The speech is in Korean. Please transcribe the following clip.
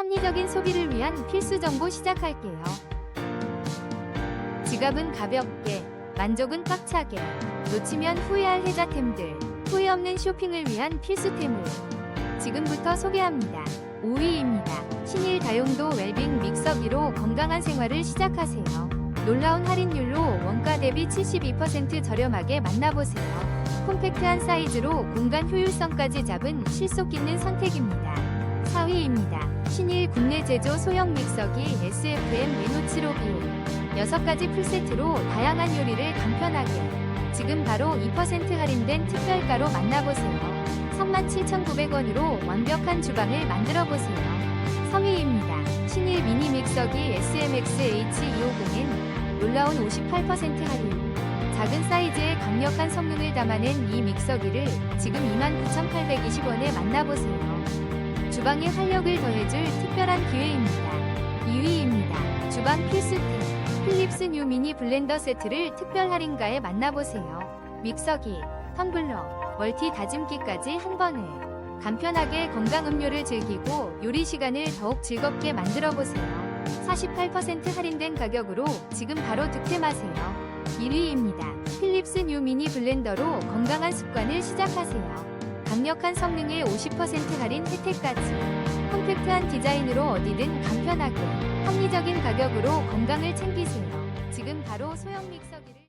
합리적인 소비를 위한 필수 정보 시작할게요. 지갑은 가볍게, 만족은 꽉차게, 놓치면 후회할 혜자템들, 후회 없는 쇼핑을 위한 필수템을 지금부터 소개합니다. 5위입니다. 신일 다용도 웰빙 믹서기로 건강한 생활을 시작하세요. 놀라운 할인율로 원가 대비 72% 저렴하게 만나보세요. 콤팩트한 사이즈로 공간 효율성까지 잡은 실속 있는 선택입니다. 4위입니다. 신일 국내 제조 소형 믹서기 SFM 레노75B 6가지 풀세트로 다양한 요리를 간편하게 지금 바로 2% 할인된 특별가로 만나보세요. 37,900원으로 완벽한 주방을 만들어보세요. 3위입니다. 신일 미니 믹서기 SMX H250은 놀라운 58% 할인. 작은 사이즈의 강력한 성능을 담아낸 이 믹서기를 지금 29,820원에 만나보세요. 주방에 활력을 더해줄 특별한 기회입니다. 2위입니다. 주방 필수템. 필립스 뉴 미니 블렌더 세트를 특별 할인가에 만나보세요. 믹서기, 텀블러, 멀티 다짐기까지 한 번에 간편하게 건강 음료를 즐기고 요리 시간을 더욱 즐겁게 만들어 보세요. 48% 할인된 가격으로 지금 바로 득템하세요. 1위입니다. 필립스 뉴 미니 블렌더로 건강한 습관을 시작하세요. 강력한 성능의 50% 할인 혜택까지 컴팩트한 디자인으로 어디든 간편하게 합리적인 가격으로 건강을 챙기세요. 지금 바로 소형 믹서기를